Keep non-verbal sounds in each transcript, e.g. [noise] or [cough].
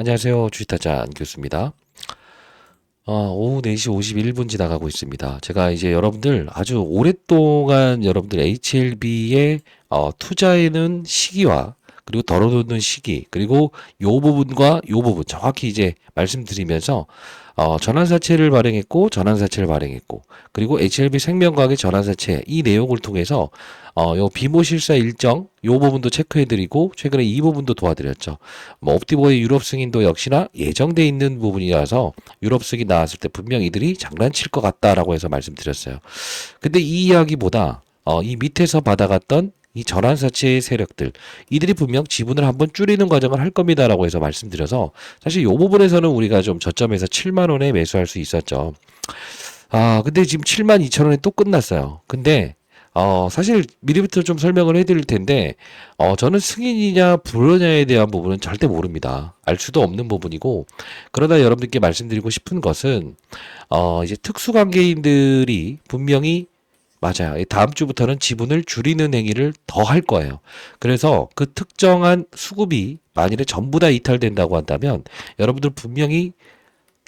안녕하세요. 주식타자 안 교수입니다. 어, 오후 4시 51분 지나가고 있습니다. 제가 이제 여러분들 아주 오랫동안 여러분들 HLB의 어, 투자에는 시기와 그리고 덜어놓는 시기 그리고 요 부분과 요 부분 정확히 이제 말씀드리면서 어, 전환사채를 발행했고 전환사채를 발행했고 그리고 HLB 생명과학의 전환사채 이 내용을 통해서 어, 요 비모실사 일정 요 부분도 체크해드리고 최근에 이 부분도 도와드렸죠. 뭐 옵티보의 유럽 승인도 역시나 예정돼 있는 부분이라서 유럽 승인 나왔을 때 분명 이들이 장난칠 것 같다라고 해서 말씀드렸어요. 근데 이 이야기보다 어, 이 밑에서 받아갔던 이 전환사채의 세력들 이들이 분명 지분을 한번 줄이는 과정을 할 겁니다라고 해서 말씀드려서 사실 이 부분에서는 우리가 좀 저점에서 7만 원에 매수할 수 있었죠. 아 근데 지금 7만 2천 원에 또 끝났어요. 근데 어 사실 미리부터 좀 설명을 해드릴 텐데 어 저는 승인이냐 불허냐에 대한 부분은 절대 모릅니다. 알 수도 없는 부분이고 그러다 여러분들께 말씀드리고 싶은 것은 어 이제 특수관계인들이 분명히 맞아요. 이 다음 주부터는 지분을 줄이는 행위를 더 할 거예요. 그래서 그 특정한 수급이 만일에 전부 다 이탈된다고 한다면 여러분들 분명히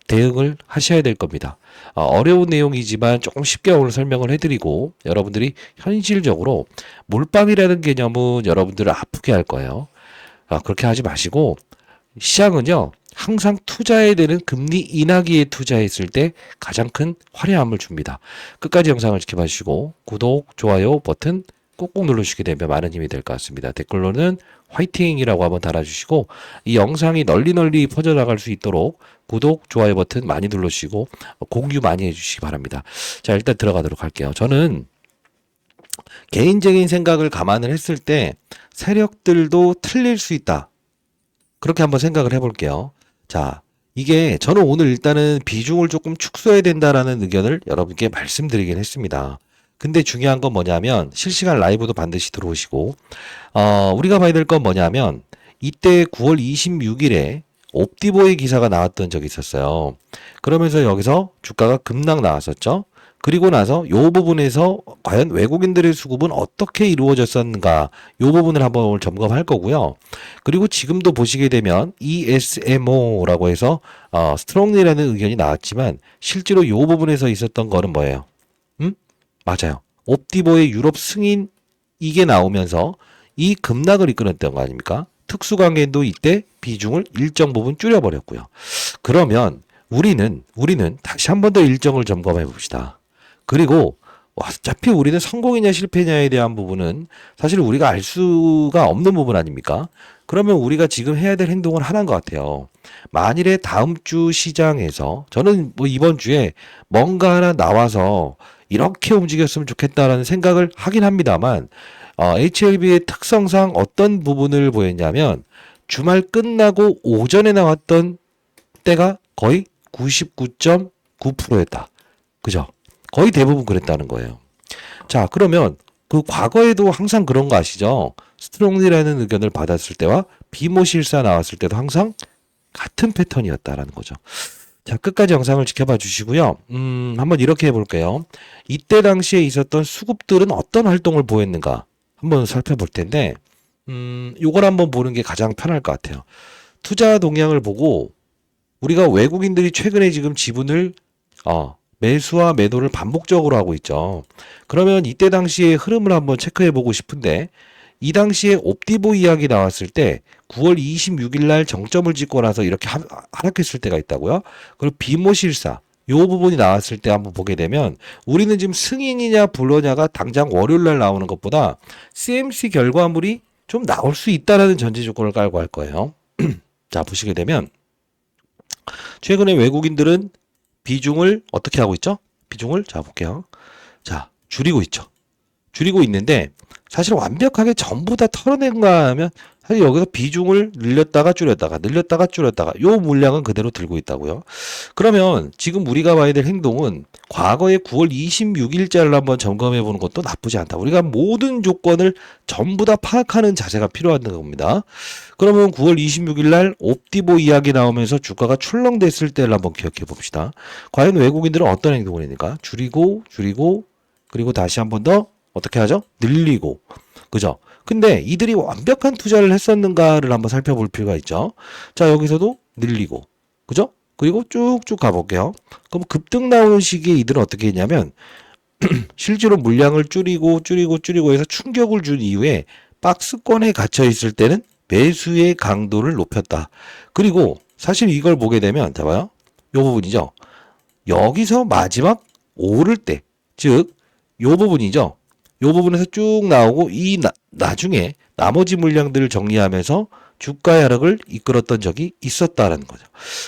대응을 하셔야 될 겁니다. 어, 어려운 내용이지만 조금 쉽게 오늘 설명을 해드리고 여러분들이 현실적으로 몰빵이라는 개념은 여러분들을 아프게 할 거예요. 아, 그렇게 하지 마시고 시장은요 항상 투자해야 되는 금리 인하기에 투자했을 때 가장 큰 화려함을 줍니다. 끝까지 영상을 지켜봐 주시고 구독, 좋아요 버튼 꾹꾹 눌러주시게 되면 많은 힘이 될 것 같습니다. 댓글로는 화이팅이라고 한번 달아주시고 이 영상이 널리 널리 퍼져나갈 수 있도록 구독, 좋아요 버튼 많이 눌러주시고 공유 많이 해주시기 바랍니다. 자 일단 들어가도록 할게요. 저는 개인적인 생각을 감안을 했을 때 세력들도 틀릴 수 있다. 그렇게 한번 생각을 해볼게요. 자, 이게 저는 오늘 일단은 비중을 조금 축소해야 된다라는 의견을 여러분께 말씀드리긴 했습니다. 근데 중요한 건 뭐냐면 실시간 라이브도 반드시 들어오시고 어, 우리가 봐야 될 건 뭐냐면 이때 9월 26일에 옵티보의 기사가 나왔던 적이 있었어요. 그러면서 여기서 주가가 급락 나왔었죠. 그리고 나서 요 부분에서 과연 외국인들의 수급은 어떻게 이루어졌었는가 요 부분을 한번 점검할 거고요. 그리고 지금도 보시게 되면 ESMO라고 해서 어, 스트롱리라는 의견이 나왔지만 실제로 요 부분에서 있었던 거는 뭐예요? 음? 맞아요. 옵티보의 유럽 승인 이게 나오면서 이 급락을 이끌었던 거 아닙니까? 특수관계도 이때 비중을 일정 부분 줄여버렸고요. 그러면 우리는 우리는 다시 한 번 더 일정을 점검해 봅시다. 그리고 어차피 우리는 성공이냐 실패냐에 대한 부분은 사실 우리가 알 수가 없는 부분 아닙니까? 그러면 우리가 지금 해야 될 행동은 하나인 것 같아요. 만일에 다음 주 시장에서 저는 뭐 이번 주에 뭔가 하나 나와서 이렇게 움직였으면 좋겠다라는 생각을 하긴 합니다만 어, HLB의 특성상 어떤 부분을 보였냐면 주말 끝나고 오전에 나왔던 때가 거의 99.9%였다. 그죠? 거의 대부분 그랬다는 거예요. 자, 그러면 그 과거에도 항상 그런 거 아시죠? 스트롱리라는 의견을 받았을 때와 비모실사 나왔을 때도 항상 같은 패턴이었다라는 거죠. 자, 끝까지 영상을 지켜봐 주시고요. 음, 한번 이렇게 해볼게요. 이때 당시에 있었던 수급들은 어떤 활동을 보였는가 한번 살펴볼 텐데, 음, 요걸 한번 보는 게 가장 편할 것 같아요. 투자 동향을 보고 우리가 외국인들이 최근에 지금 지분을 어, 매수와 매도를 반복적으로 하고 있죠. 그러면 이때 당시의 흐름을 한번 체크해 보고 싶은데 이 당시에 옵티보 이야기 나왔을 때 9월 26일 날 정점을 찍고 나서 이렇게 하, 하락했을 때가 있다고요. 그리고 비모 실사 요 부분이 나왔을 때 한번 보게 되면 우리는 지금 승인이냐 불허냐가 당장 월요일 날 나오는 것보다 CMC 결과물이 좀 나올 수 있다라는 전제 조건을 깔고 할 거예요. [clears throat] 자, 보시게 되면 최근에 외국인들은 비중을 어떻게 하고 있죠? 비중을 자 볼게요. 자 줄이고 있죠. 줄이고 있는데 사실 완벽하게 전부 다 털어낸가 하면 여기서 비중을 늘렸다가 줄였다가 늘렸다가 줄였다가 요 물량은 그대로 들고 있다고요. 그러면 지금 우리가 봐야 될 행동은 과거에 9월 26일자를 한번 점검해 보는 것도 나쁘지 않다. 우리가 모든 조건을 전부 다 파악하는 자세가 필요한 겁니다. 그러면 9월 26일 날 옵티보 이야기 나오면서 주가가 출렁댔을 때를 한번 기억해 봅시다. 과연 외국인들은 어떤 행동을 했는가? 줄이고 줄이고 그리고 다시 한 번 더 어떻게 하죠? 늘리고 그죠? 근데 이들이 완벽한 투자를 했었는가를 한번 살펴볼 필요가 있죠. 자, 여기서도 늘리고, 그죠? 그리고 쭉쭉 가볼게요. 그럼 급등 나오는 시기에 이들은 어떻게 했냐면, [clears throat] 실제로 물량을 줄이고 줄이고 줄이고 해서 충격을 준 이후에 박스권에 갇혀 있을 때는 매수의 강도를 높였다. 그리고 사실 이걸 보게 되면, 자 봐요. 요 부분이죠. 여기서 마지막 오를 때, 즉, 요 부분이죠. 요 부분에서 쭉 나오고 이 나, 나중에 나머지 물량들을 정리하면서 주가의 하락을 이끌었던 적이 있었다라는 거죠.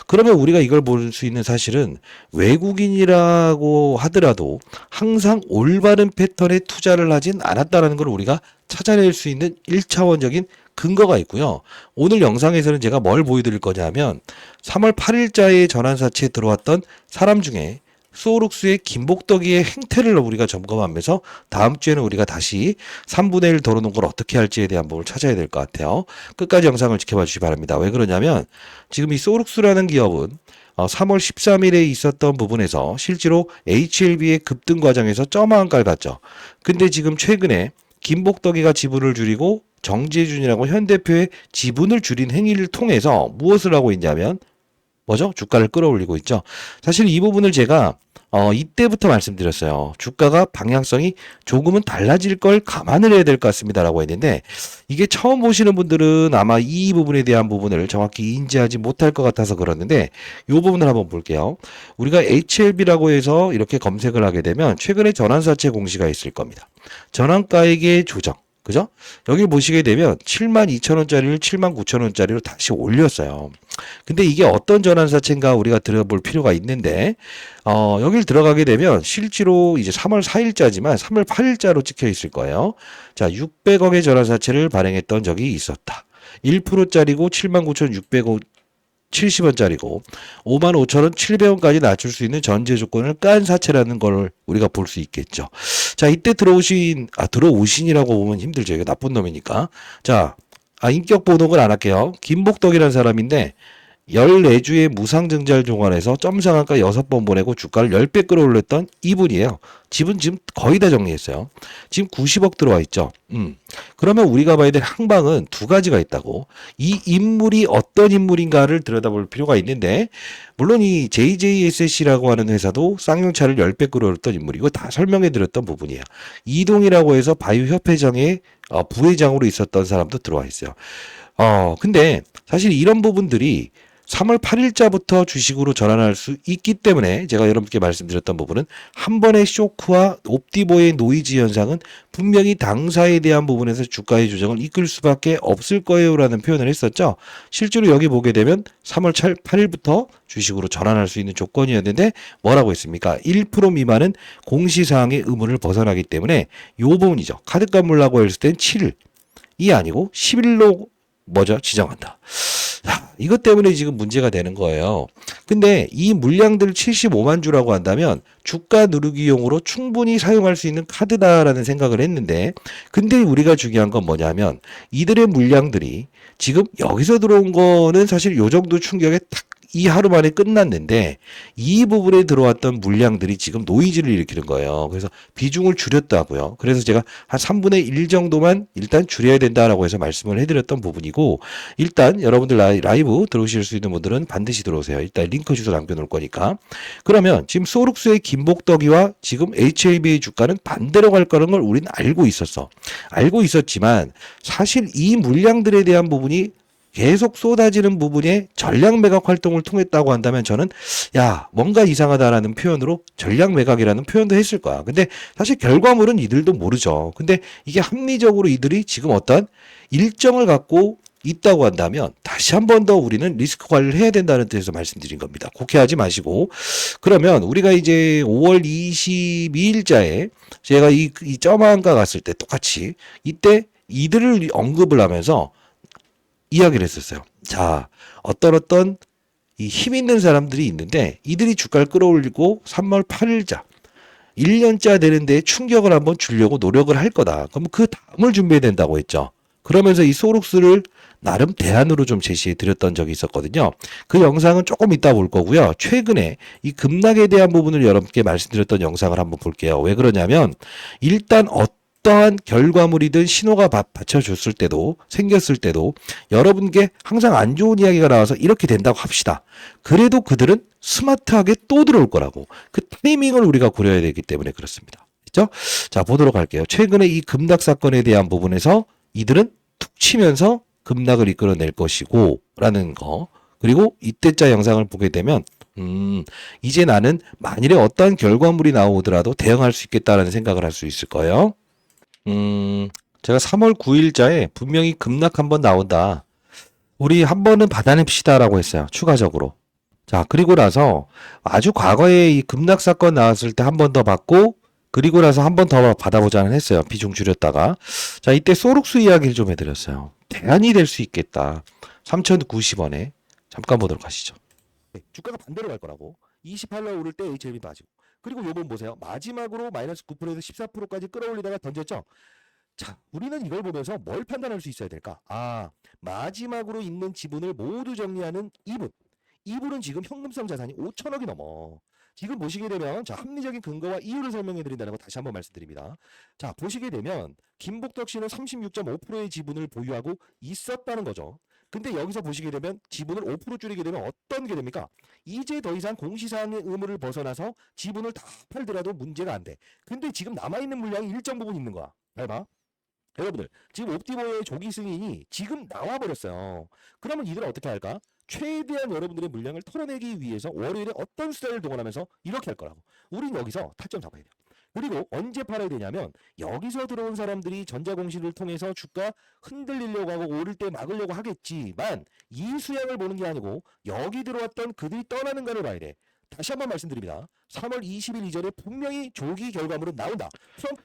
그러면 우리가 이걸 볼 수 있는 사실은 외국인이라고 하더라도 항상 올바른 패턴에 투자를 하진 않았다라는 걸 우리가 찾아낼 수 있는 1차원적인 근거가 있고요. 오늘 영상에서는 제가 뭘 보여드릴 거냐면 3월 8일자에 전환사치에 들어왔던 사람 중에 소록스의 김복덕이의 행태를 우리가 점검하면서 다음 주에는 우리가 다시 3분의 1 덜어놓은 걸 어떻게 할지에 대한 부분을 찾아야 될 것 같아요. 끝까지 영상을 지켜봐 주시기 바랍니다. 왜 그러냐면 지금 이 소록스라는 기업은 어, 3월 13일에 있었던 부분에서 실제로 HLB의 급등 과정에서 점한가를 갔죠. 근데 지금 최근에 김복덕이가 지분을 줄이고 정재준이라고 현 대표의 지분을 줄인 행위를 통해서 무엇을 하고 있냐면 뭐죠? 주가를 끌어올리고 있죠. 사실 이 부분을 제가 어, 이때부터 말씀드렸어요. 주가가 방향성이 조금은 달라질 걸 감안을 해야 될 것 같습니다라고 했는데 이게 처음 보시는 분들은 아마 이 부분에 대한 부분을 정확히 인지하지 못할 것 같아서 그러는데 이 부분을 한번 볼게요. 우리가 HLB라고 해서 이렇게 검색을 하게 되면 최근에 전환사채 공시가 있을 겁니다. 전환가액의 조정. 그죠? 여기 보시게 되면 7만 2천 원짜리를 7만 9천 원짜리로 다시 올렸어요. 근데 이게 어떤 전환사채인가 우리가 들어볼 필요가 있는데, 어, 여길 들어가게 되면 실제로 이제 3월 4일자지만 3월 8일자로 찍혀 있을 거예요. 자, 600억의 전환사채를 발행했던 적이 있었다. 1%짜리고 7만 9천 6백억 70원짜리고 5만 5천 원 700원까지 낮출 수 있는 전제 조건을 깐 사채라는 걸 우리가 볼 수 있겠죠. 자, 이때 들어오신 아 들어오신이라고 보면 힘들죠. 이거 나쁜 놈이니까. 자, 아 인격 번호를 안 할게요. 김복덕이라는 사람인데 14주의 무상증자를 종합해서 점상한가 6번 보내고 주가를 10배 끌어올렸던 이분이에요. 집은 지금 거의 다 정리했어요. 지금 90억 들어와 있죠. 음. 그러면 우리가 봐야 될 항방은 두 가지가 있다고. 이 인물이 어떤 인물인가를 들여다볼 필요가 있는데, 물론 이 JJSC라고 하는 회사도 쌍용차를 10배 끌어올렸던 인물이고 다 설명해 드렸던 부분이에요. 이동이라고 해서 바유협회장의 어, 부회장으로 있었던 사람도 들어와 있어요. 어, 근데 사실 이런 부분들이 3월 8일자부터 주식으로 전환할 수 있기 때문에 제가 여러분께 말씀드렸던 부분은 한 번의 쇼크와 옵티보의 노이즈 현상은 분명히 당사에 대한 부분에서 주가의 조정을 이끌 수밖에 없을 거예요라는 표현을 했었죠. 실제로 여기 보게 되면 3월 8일부터 주식으로 전환할 수 있는 조건이었는데 뭐라고 했습니까? 1% 미만은 공시사항의 의무를 벗어나기 때문에 요 부분이죠. 카드값 물라고 했을 땐 7이 아니고 11로 뭐죠? 지정한다. 자, 이것 때문에 지금 문제가 되는 거예요. 근데 이 물량들 75만 주라고 한다면 주가 누르기용으로 충분히 사용할 수 있는 카드다라는 생각을 했는데 근데 우리가 중요한 건 뭐냐면 이들의 물량들이 지금 여기서 들어온 거는 사실 요 정도 충격에 탁 이 하루 만에 끝났는데 이 부분에 들어왔던 물량들이 지금 노이즈를 일으키는 거예요. 그래서 비중을 줄였다고요. 그래서 제가 한 3분의 1 정도만 일단 줄여야 된다라고 해서 말씀을 해드렸던 부분이고 일단 여러분들 라이브 들어오실 수 있는 분들은 반드시 들어오세요. 일단 링크 주소 남겨놓을 거니까. 그러면 지금 소룩스의 김복덕이와 지금 HAB의 주가는 반대로 갈 거라는 걸 우리는 알고 있었어. 알고 있었지만 사실 이 물량들에 대한 부분이 계속 쏟아지는 부분에 전략 매각 활동을 통했다고 한다면 저는 야 뭔가 이상하다라는 표현으로 전략 매각이라는 표현도 했을 거야. 근데 사실 결과물은 이들도 모르죠. 근데 이게 합리적으로 이들이 지금 어떤 일정을 갖고 있다고 한다면 다시 한 번 더 우리는 리스크 관리를 해야 된다는 뜻에서 말씀드린 겁니다. 곡해하지 마시고 그러면 우리가 이제 5월 22일자에 제가 이, 이 점한가 갔을 때 똑같이 이때 이들을 언급을 하면서 이야기를 했었어요. 자, 어떤 어떤 이 힘 있는 사람들이 있는데 이들이 주가를 끌어올리고 3월 8일자 1년짜 되는데 충격을 한번 주려고 노력을 할 거다. 그럼 그 다음을 준비해야 된다고 했죠. 그러면서 이 소록스를 나름 대안으로 좀 제시해 드렸던 적이 있었거든요. 그 영상은 조금 이따 볼 거고요. 최근에 이 급락에 대한 부분을 여러분께 말씀드렸던 영상을 한번 볼게요. 왜 그러냐면 일단 어 어떠한 결과물이든 신호가 받- 받쳐줬을 때도 생겼을 때도 여러분께 항상 안 좋은 이야기가 나와서 이렇게 된다고 합시다. 그래도 그들은 스마트하게 또 들어올 거라고 그 타이밍을 우리가 고려해야 되기 때문에 그렇습니다. 그죠? 자 보도록 할게요. 최근에 이 급락 사건에 대한 부분에서 이들은 툭 치면서 급락을 이끌어낼 것이고 라는 거 그리고 이때자 영상을 보게 되면 음, 이제 나는 만일에 어떠한 결과물이 나오더라도 대응할 수 있겠다라는 생각을 할 수 있을 거예요. 음, 제가 3월 9일자에 분명히 급락 한번 나온다. 우리 한 번은 받아냅시다라고 했어요. 추가적으로. 자, 그리고 나서 아주 과거에 이 급락 사건 나왔을 때 한 번 더 받고 그리고 나서 한 번 더 받아보자는 했어요. 비중 줄였다가. 자, 이때 소록수 이야기를 좀 해드렸어요. 대안이 될 수 있겠다. 3,090원에. 잠깐 보도록 하시죠. 네, 주가가 반대로 갈 거라고. 28날 오를 때 HLB 빠지고. 그리고 요번 보세요. 마지막으로 마이너스 9%에서 14%까지 끌어올리다가 던졌죠. 자, 우리는 이걸 보면서 뭘 판단할 수 있어야 될까? 아, 마지막으로 있는 지분을 모두 정리하는 이분. 이분은 지금 현금성 자산이 5천억이 넘어. 지금 보시게 되면 자 합리적인 근거와 이유를 설명해 드린다는 거 다시 한번 말씀드립니다. 자 보시게 되면 김복덕 씨는 36.5%의 지분을 보유하고 있었다는 거죠. 근데 여기서 보시게 되면 지분을 5% 줄이게 되면 어떤 게 됩니까? 이제 더 이상 공시사항의 의무를 벗어나서 지분을 다 팔더라도 문제가 안 돼. 근데 지금 남아있는 물량이 일정 부분 있는 거야. 잘 봐. 여러분들 지금 옵티버의 조기 승인이 지금 나와버렸어요. 그러면 이들은 어떻게 할까? 최대한 여러분들의 물량을 털어내기 위해서 월요일에 어떤 수단을 동원하면서 이렇게 할 거라고. 우린 여기서 타점 잡아야 돼요. 그리고 언제 팔아야 되냐면 여기서 들어온 사람들이 전자공시를 통해서 주가 흔들리려고 하고 오를 때 막으려고 하겠지만 이 수량을 보는 게 아니고 여기 들어왔던 그들이 떠나는가를 봐야 돼. 다시 한번 말씀드립니다. 3월 20일 이전에 분명히 조기 결과물은 나온다. 그럼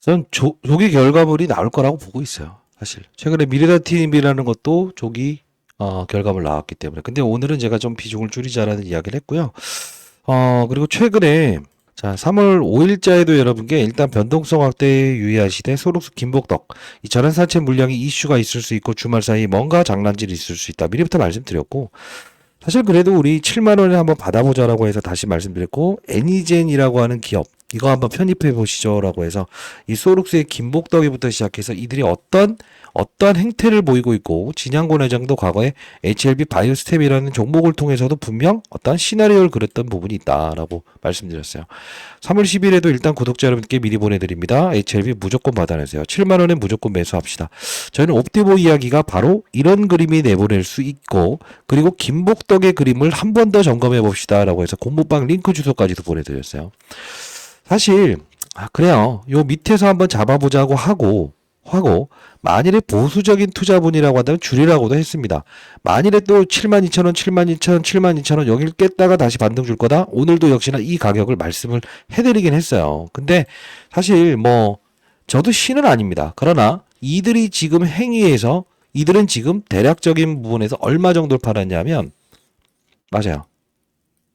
전 조, 조기 결과물이 나올 거라고 보고 있어요. 사실 최근에 미래다 TV라는 것도 조기 어, 결과물 나왔기 때문에. 근데 오늘은 제가 좀 비중을 줄이자라는 이야기를 했고요. 어, 그리고 최근에 자, 3월 5일자에도 여러분께 일단 변동성 확대에 유의하시되 소록수 김복덕 이 전환사채 물량이 이슈가 있을 수 있고 주말 사이 뭔가 장난질이 있을 수 있다. 미리부터 말씀드렸고 사실 그래도 우리 7만 원에 한번 받아보자라고 해서 다시 말씀드렸고 애니젠이라고 하는 기업 이거 한번 편입해 보시죠라고 해서 이 소록스의 김복덕이부터 시작해서 이들이 어떤 어떠한 행태를 보이고 있고 진양곤 회장도 과거에 HLB 바이오스텝이라는 종목을 통해서도 분명 어떠한 시나리오를 그렸던 부분이 있다라고 말씀드렸어요. 3월 10일에도 일단 구독자 여러분께 미리 보내드립니다. HLB 무조건 받아내세요. 7만 원에 무조건 매수합시다. 저희는 옵티보 이야기가 바로 이런 그림이 내보낼 수 있고 그리고 김복덕의 그림을 한 번 더 점검해 봅시다라고 해서 공모방 링크 주소까지도 보내드렸어요. 사실 아 그래요. 요 밑에서 한번 잡아보자고 하고 하고 만일에 보수적인 투자분이라고 한다면 줄이라고도 했습니다. 만일에 또 72,000원, 72,000원, 72,000원 여기를 깼다가 다시 반등 줄 거다. 오늘도 역시나 이 가격을 말씀을 해드리긴 했어요. 근데 사실 뭐 저도 신은 아닙니다. 그러나 이들이 지금 행위에서 이들은 지금 대략적인 부분에서 얼마 정도를 팔았냐면 맞아요.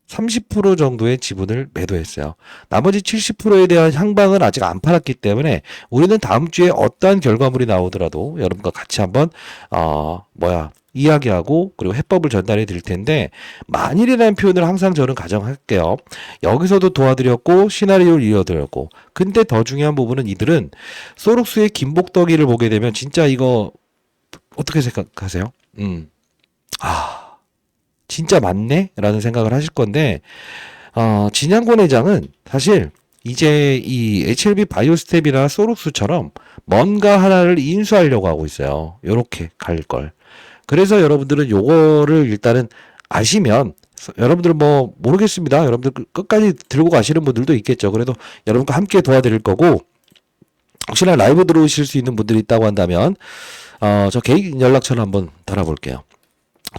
30% 정도의 지분을 매도했어요. 나머지 70%에 대한 향방은 아직 안 팔았기 때문에 우리는 다음 주에 어떠한 결과물이 나오더라도 여러분과 같이 한번 어 뭐야 이야기하고 그리고 해법을 전달해 드릴 텐데 만일이라는 표현을 항상 저는 가정할게요. 여기서도 도와드렸고 시나리오를 이어드렸고 근데 더 중요한 부분은 이들은 소록스의 김복덕이를 보게 되면 진짜 이거 어떻게 생각하세요? 음. 아. 진짜 맞네? 라는 생각을 하실 건데, 어, 진양권 회장은 사실 이제 이 HLB 바이오스텝이나 소록스처럼 뭔가 하나를 인수하려고 하고 있어요. 요렇게 갈 걸. 그래서 여러분들은 요거를 일단은 아시면 여러분들은 뭐 모르겠습니다. 여러분들 끝- 끝까지 들고 가시는 분들도 있겠죠. 그래도 여러분과 함께 도와드릴 거고 혹시나 라이브 들어오실 수 있는 분들이 있다고 한다면 어, 저 개인 연락처를 한번 달아볼게요.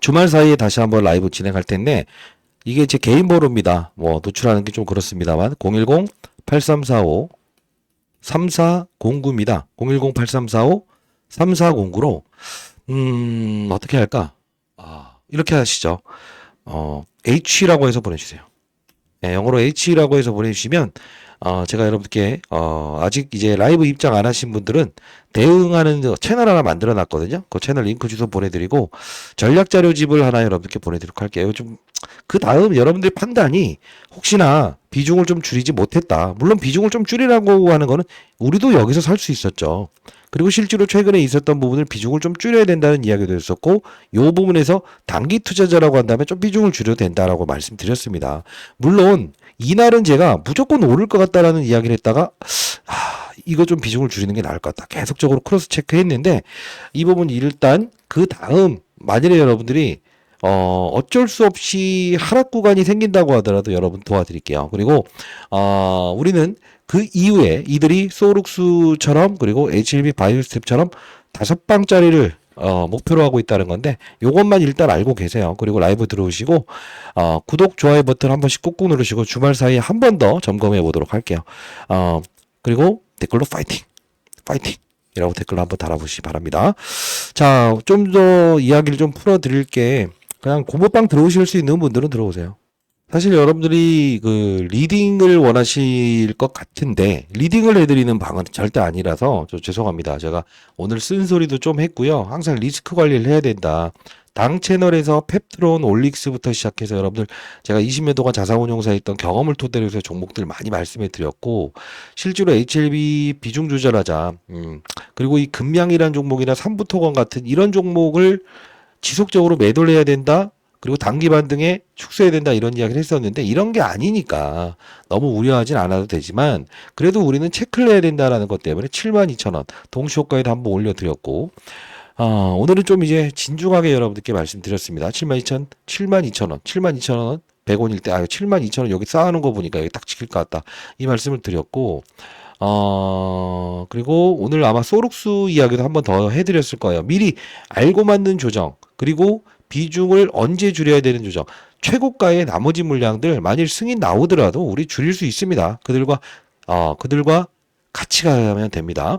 주말 사이에 다시 한번 라이브 진행할 텐데 이게 제 개인 번호입니다. 뭐 노출하는 게 좀 그렇습니다만 010 8345 3409입니다. 010 8345 3409로 음 어떻게 할까? 아 이렇게 하시죠. 어 H라고 해서 보내 주세요. 예, 영어로 H라고 해서 보내주시면 어, 제가 여러분께 어, 아직 이제 라이브 입장 안 하신 분들은 대응하는 저 채널 하나 만들어 놨거든요. 그 채널 링크 주소 보내드리고 전략 자료집을 하나 여러분께 보내드리도록 할게요. 좀 그 다음 여러분들 판단이 혹시나 비중을 좀 줄이지 못했다. 물론 비중을 좀 줄이라고 하는 거는 우리도 여기서 살 수 있었죠. 그리고 실제로 최근에 있었던 부분을 비중을 좀 줄여야 된다는 이야기도 있었고 요 부분에서 단기 투자자라고 한다면 좀 비중을 줄여도 된다라고 말씀드렸습니다. 물론 이날은 제가 무조건 오를 것 같다라는 이야기를 했다가 아, 이거 좀 비중을 줄이는 게 나을 것 같다. 계속적으로 크로스 체크했는데 이 부분 일단 그 다음 만일에 여러분들이 어, 어쩔 수 없이 하락 구간이 생긴다고 하더라도 여러분 도와드릴게요. 그리고, 어, 우리는 그 이후에 이들이 소룩스처럼 그리고 HLB 바이오스텝처럼 다섯 방짜리를 어, 목표로 하고 있다는 건데 요것만 일단 알고 계세요. 그리고 라이브 들어오시고 어, 구독, 좋아요 버튼 한 번씩 꾹꾹 누르시고 주말 사이에 한 번 더 점검해 보도록 할게요. 어, 그리고 댓글로 파이팅! 파이팅! 이라고 댓글로 한번 달아보시기 바랍니다. 자, 좀 더 이야기를 좀 풀어드릴 게 그냥 공부방 들어오실 수 있는 분들은 들어오세요. 사실 여러분들이 그 리딩을 원하실 것 같은데 리딩을 해드리는 방은 절대 아니라서 저 죄송합니다. 제가 오늘 쓴소리도 좀 했고요. 항상 리스크 관리를 해야 된다. 당 채널에서 펩트론, 올릭스부터 시작해서 여러분들 제가 20년 동안 자산운용사에 있던 경험을 토대로 해서 종목들 많이 말씀해 드렸고 실제로 HLB 비중 조절하자. 음, 그리고 이 금양이란 종목이나 삼부토건 같은 이런 종목을 지속적으로 매도를 해야 된다. 그리고 단기 반등에 축소해야 된다 이런 이야기를 했었는데 이런 게 아니니까 너무 우려하진 않아도 되지만 그래도 우리는 체크를 해야 된다라는 것 때문에 72,000원 동시호가에도 한번 올려드렸고 어, 오늘은 좀 이제 진중하게 여러분들께 말씀드렸습니다. 72,000, 72,000원, 72,000원 100원일 때, 아, 72,000원 여기 쌓아놓은 거 보니까 여기 딱 지킬 것 같다. 이 말씀을 드렸고, 어, 그리고 오늘 아마 소룩스 이야기도 한번 더 해드렸을 거예요. 미리 알고 맞는 조정, 그리고 비중을 언제 줄여야 되는 조정. 최고가의 나머지 물량들 만일 승인 나오더라도 우리 줄일 수 있습니다. 그들과 어 그들과 같이 가면 됩니다.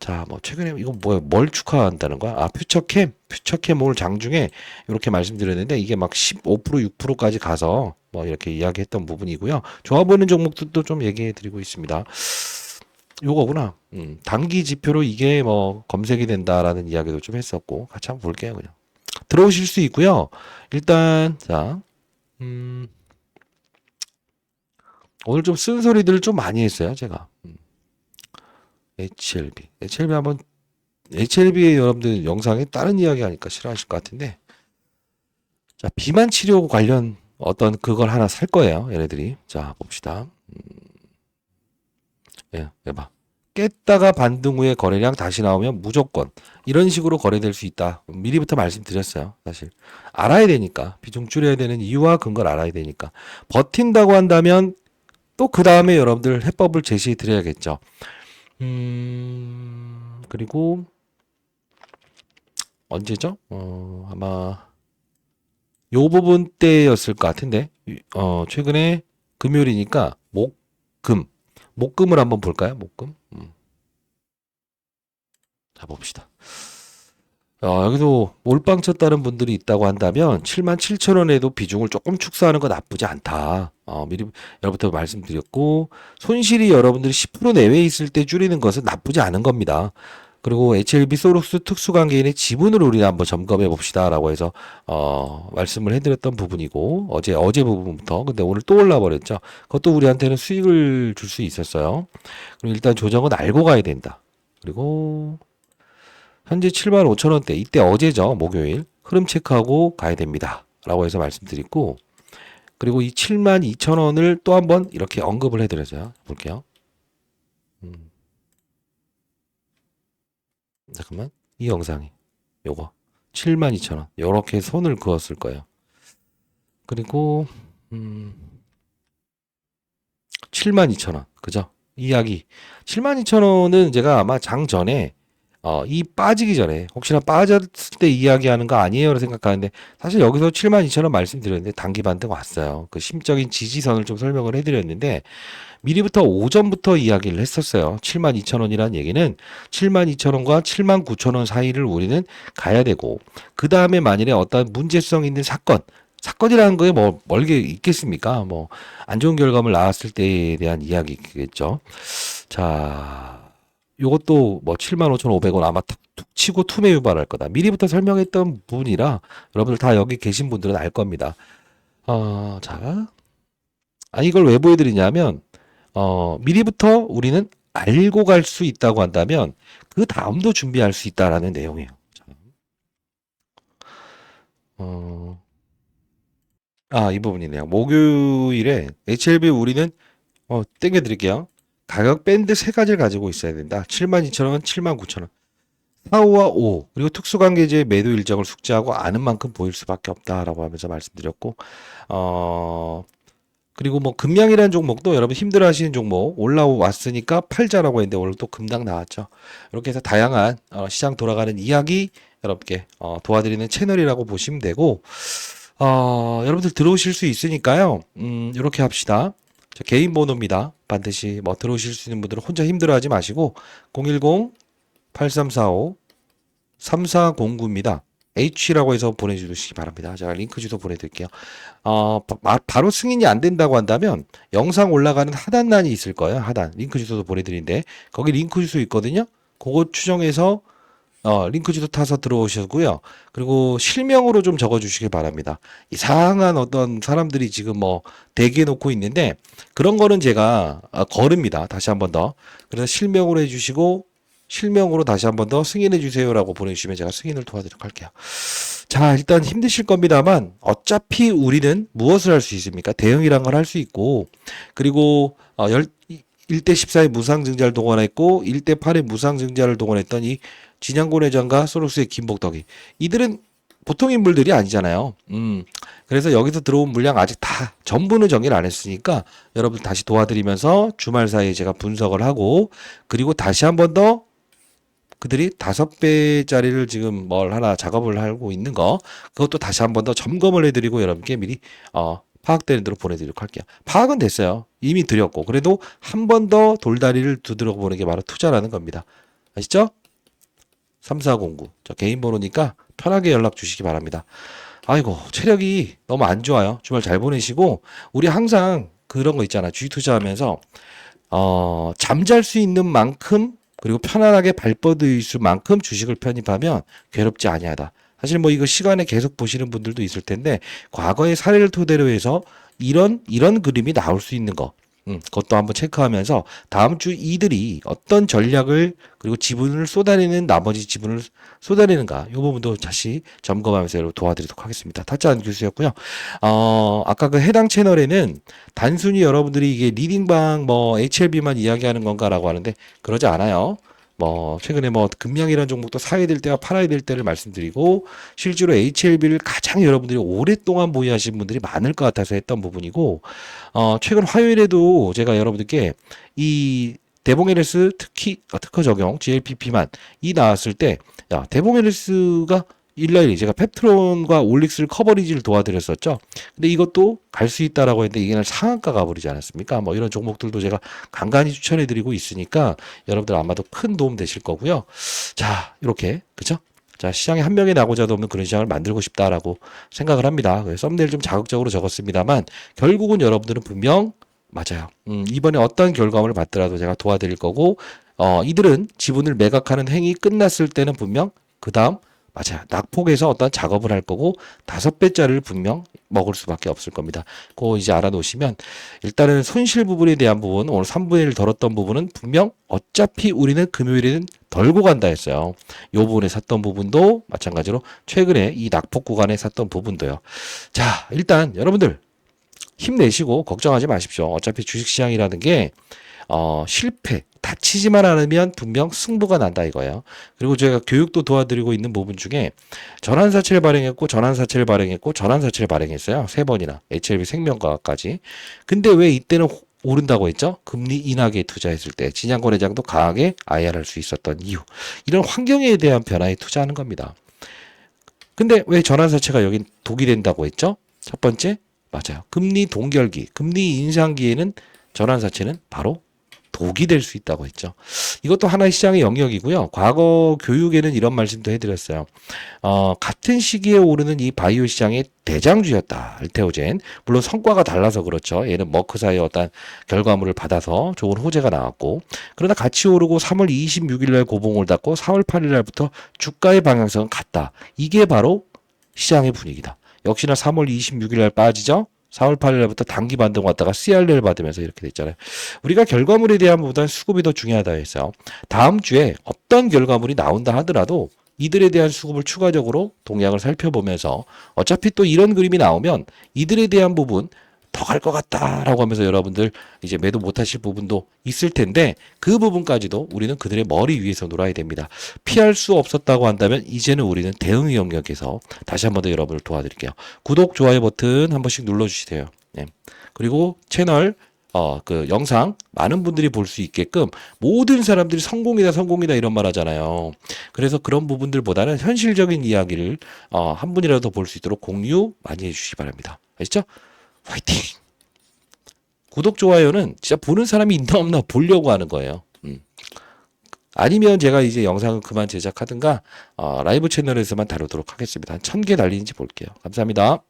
자, 뭐 최근에 이거 뭐야? 뭘 축하한다는 거야? 아, 퓨처캠, 퓨처캠 오늘 장중에 이렇게 말씀드렸는데 이게 막 15% 6%까지 가서 뭐 이렇게 이야기했던 부분이고요. 좋아 보이는 종목들도 좀 얘기해 드리고 있습니다. 요거구나. 음, 단기 지표로 이게 뭐 검색이 된다라는 이야기도 좀 했었고 같이 한번 볼게요, 그냥. 들어오실 수 있고요. 일단 자, 음, 오늘 좀 쓴소리들을 좀 많이 했어요, 제가. 음. HLB, HLB 한번 HLB의 여러분들 영상에 다른 이야기 하니까 싫어하실 것 같은데, 자 비만 치료 관련 어떤 그걸 하나 살 거예요, 얘네들이. 자 봅시다. 음, 예, 해봐. 깼다가 반등 후에 거래량 다시 나오면 무조건 이런 식으로 거래될 수 있다. 미리부터 말씀드렸어요. 사실 알아야 되니까 비중 줄여야 되는 이유와 근거를 알아야 되니까 버틴다고 한다면 또 그 다음에 여러분들 해법을 제시해 드려야겠죠. 음 그리고 언제죠? 어 아마 요 부분 때였을 것 같은데 어 최근에 금요일이니까 목금 목금을 한번 볼까요? 목금. 음. 자 봅시다. 어, 여기도 몰빵 쳤다는 분들이 있다고 한다면 7만 7천 원에도 비중을 조금 축소하는 거 나쁘지 않다. 어, 미리 여러분부터 말씀드렸고 손실이 여러분들이 10% 내외에 있을 때 줄이는 것은 나쁘지 않은 겁니다. 그리고 HLB 소록스 특수관계인의 지분을 우리가 한번 점검해 봅시다라고 해서 어, 말씀을 해드렸던 부분이고 어제 어제 부분부터 근데 오늘 또 올라 버렸죠. 그것도 우리한테는 수익을 줄 수 있었어요. 그럼 일단 조정은 알고 가야 된다. 그리고 현재 7만 5천 원대 이때 어제죠 목요일 흐름 체크하고 가야 됩니다.라고 해서 말씀드리고 그리고 이 7만 2천 원을 또 한번 이렇게 언급을 해드려서요 볼게요. 잠깐만. 이 영상이 요거. 72,000원. 요렇게 손을 그었을 거예요. 그리고 음 72,000원. 그죠? 이 이야기. 72,000원은 제가 아마 장 전에 어, 이 빠지기 전에 혹시나 빠졌을 때 이야기하는 거 아니에요라고 생각하는데 사실 여기서 72,000원 말씀드렸는데 단기 반등 왔어요. 그 심적인 지지선을 좀 설명을 해드렸는데 미리부터 오전부터 이야기를 했었어요. 72,000원이라는 얘기는 72,000원과 79,000원 사이를 우리는 가야 되고 그 다음에 만일에 어떤 문제성 있는 사건 사건이라는 거에 뭐 멀게 있겠습니까? 뭐 안 좋은 결과물 나왔을 때에 대한 이야기겠죠. 자, 요것도 뭐 75,500원 아마 툭, 툭 치고 투매 유발할 거다. 미리부터 설명했던 부분이라 여러분들 다 여기 계신 분들은 알 겁니다. 어, 자. 아, 이걸 왜 보여드리냐면, 어, 미리부터 우리는 알고 갈 수 있다고 한다면, 그 다음도 준비할 수 있다라는 내용이에요. 자. 어, 아, 이 부분이네요. 목요일에 HLB 우리는, 어, 땡겨드릴게요. 가격 밴드 세 가지를 가지고 있어야 된다. 72,000원, 79,000원. 4, 5와 5. 그리고 특수관계제 매도 일정을 숙지하고 아는 만큼 보일 수밖에 없다라고 하면서 말씀드렸고, 어, 그리고 뭐 금양이라는 종목도 여러분 힘들어 하시는 종목 올라왔으니까 팔자라고 했는데 오늘 또 금당 나왔죠. 이렇게 해서 다양한 어, 시장 돌아가는 이야기 여러분께 어, 도와드리는 채널이라고 보시면 되고, 어, 여러분들 들어오실 수 있으니까요. 음, 이렇게 합시다. 저 개인 번호입니다. 반드시 뭐 들어오실 수 있는 분들은 혼자 힘들어하지 마시고 010 8345 3409입니다. H라고 해서 보내주시기 바랍니다. 제가 링크 주소 보내드릴게요. 어, 바, 바로 승인이 안 된다고 한다면 영상 올라가는 하단란이 있을 거예요. 하단 링크 주소도 보내드리는데 거기 링크 주소 있거든요. 그거 추정해서 어, 링크 주소 타서 들어오시고요. 그리고 실명으로 좀 적어주시길 바랍니다. 이상한 어떤 사람들이 지금 뭐 대기해 놓고 있는데 그런 거는 제가 아, 거릅니다. 다시 한 번 더. 그래서 실명으로 해주시고 실명으로 다시 한 번 더 승인해 주세요라고 보내주시면 제가 승인을 도와드리도록 할게요. 자, 일단 힘드실 겁니다만 어차피 우리는 무엇을 할 수 있습니까? 대응이란 걸 할 수 있고 그리고 어, 열, 1대 14의 무상증자를 동원했고 1대 8의 무상증자를 동원했던 이 진양곤 회장과 소록스의 김복덕이 이들은 보통 인물들이 아니잖아요. 음. 그래서 여기서 들어온 물량 아직 다 전부는 정리를 안 했으니까 여러분 다시 도와드리면서 주말 사이에 제가 분석을 하고 그리고 다시 한 번 더 그들이 다섯 배짜리를 지금 뭘 하나 작업을 하고 있는 거 그것도 다시 한 번 더 점검을 해드리고 여러분께 미리 어 파악되는 대로 보내드리도록 할게요. 파악은 됐어요. 이미 드렸고 그래도 한 번 더 돌다리를 두드려 보는 게 바로 투자라는 겁니다. 아시죠? 3409. 저 개인 번호니까 편하게 연락 주시기 바랍니다. 아이고, 체력이 너무 안 좋아요. 주말 잘 보내시고, 우리 항상 그런 거 있잖아. 주식 투자하면서, 어, 잠잘 수 있는 만큼, 그리고 편안하게 발 뻗을 수 만큼 주식을 편입하면 괴롭지 아니하다. 사실 뭐 이거 시간에 계속 보시는 분들도 있을 텐데, 과거의 사례를 토대로 해서 이런, 이런 그림이 나올 수 있는 거. 음, 그것도 한번 체크하면서 다음 주 이들이 어떤 전략을 그리고 지분을 쏟아내는 나머지 지분을 쏟아내는가 이 부분도 다시 점검하면서 도와드리도록 하겠습니다. 타짜한 교수였고요. 어, 아까 그 해당 채널에는 단순히 여러분들이 이게 리딩방 뭐 HLB만 이야기하는 건가라고 하는데 그러지 않아요. 뭐 최근에 뭐 금양이라는 종목도 사야 될 때와 팔아야 될 때를 말씀드리고 실제로 HLB를 가장 여러분들이 오랫동안 보유하신 분들이 많을 것 같아서 했던 부분이고 어 최근 화요일에도 제가 여러분들께 이 대봉LS 특히 어, 특허 적용 GLPP만 이 나왔을 때 야, 대봉LS가 일라일이 제가 펩트론과 올릭스를 커버리지를 도와드렸었죠. 근데 이것도 갈 수 있다라고 했는데 이게 상한가 가버리지 않았습니까? 뭐 이런 종목들도 제가 간간히 추천해드리고 있으니까 여러분들 아마도 큰 도움 되실 거고요. 자, 이렇게 그죠? 자, 시장에 한 명의 나고자도 없는 그런 시장을 만들고 싶다라고 생각을 합니다. 썸네일 좀 자극적으로 적었습니다만 결국은 여러분들은 분명 맞아요. 음, 이번에 어떤 결과물을 받더라도 제가 도와드릴 거고 어, 이들은 지분을 매각하는 행위 끝났을 때는 분명 그 다음 맞아요. 낙폭에서 어떤 작업을 할 거고 다섯 배짜리를 분명 먹을 수밖에 없을 겁니다. 그거 이제 알아놓으시면 일단은 손실 부분에 대한 부분 오늘 3분의 1 덜었던 부분은 분명 어차피 우리는 금요일에는 덜고 간다 했어요. 요 부분에 샀던 부분도 마찬가지로 최근에 이 낙폭 구간에 샀던 부분도요. 자, 일단 여러분들 힘내시고 걱정하지 마십시오. 어차피 주식시장이라는 게 어, 실패, 다치지만 않으면 분명 승부가 난다 이거예요. 그리고 제가 교육도 도와드리고 있는 부분 중에 전환사채를 발행했고 전환사채를 발행했고 전환사채를 발행했어요. 세 번이나 HLB 생명과까지. 근데 왜 이때는 오른다고 했죠? 금리 인하게 투자했을 때 진양권 회장도 강하게 IR할 수 있었던 이유. 이런 환경에 대한 변화에 투자하는 겁니다. 근데 왜 전환사채가 여긴 독이 된다고 했죠? 첫 번째, 맞아요. 금리 동결기, 금리 인상기에는 전환사채는 바로 독이 될 수 있다고 했죠. 이것도 하나의 시장의 영역이고요. 과거 교육에는 이런 말씀도 해드렸어요. 어, 같은 시기에 오르는 이 바이오 시장의 대장주였다. 알테오젠. 물론 성과가 달라서 그렇죠. 얘는 머크사의 어떤 결과물을 받아서 좋은 호재가 나왔고. 그러나 같이 오르고 3월 26일 날 고봉을 닫고 4월 8일 날부터 주가의 방향성은 같다. 이게 바로 시장의 분위기다. 역시나 3월 26일 날 빠지죠. 4월 8일 날부터 단기 반등 왔다가 CR를 받으면서 이렇게 됐잖아요. 우리가 결과물에 대한 것보다는 수급이 더 중요하다 했어요. 다음 주에 어떤 결과물이 나온다 하더라도 이들에 대한 수급을 추가적으로 동향을 살펴보면서 어차피 또 이런 그림이 나오면 이들에 대한 부분 더 갈 것 같다라고 하면서 여러분들 이제 매도 못하실 부분도 있을 텐데 그 부분까지도 우리는 그들의 머리 위에서 놀아야 됩니다. 피할 수 없었다고 한다면 이제는 우리는 대응 영역에서 다시 한 번 더 여러분을 도와드릴게요. 구독, 좋아요 버튼 한 번씩 눌러주시세요. 네. 그리고 채널 어, 그 영상 많은 분들이 볼 수 있게끔 모든 사람들이 성공이다 성공이다 이런 말 하잖아요. 그래서 그런 부분들보다는 현실적인 이야기를 어, 한 분이라도 볼수 있도록 공유 많이 해주시기 바랍니다. 아시죠? 화이팅! 구독, 좋아요는 진짜 보는 사람이 있나 없나 보려고 하는 거예요. 음. 아니면 제가 이제 영상을 그만 제작하든가 어, 라이브 채널에서만 다루도록 하겠습니다. 한 천 개 달리는지 볼게요. 감사합니다.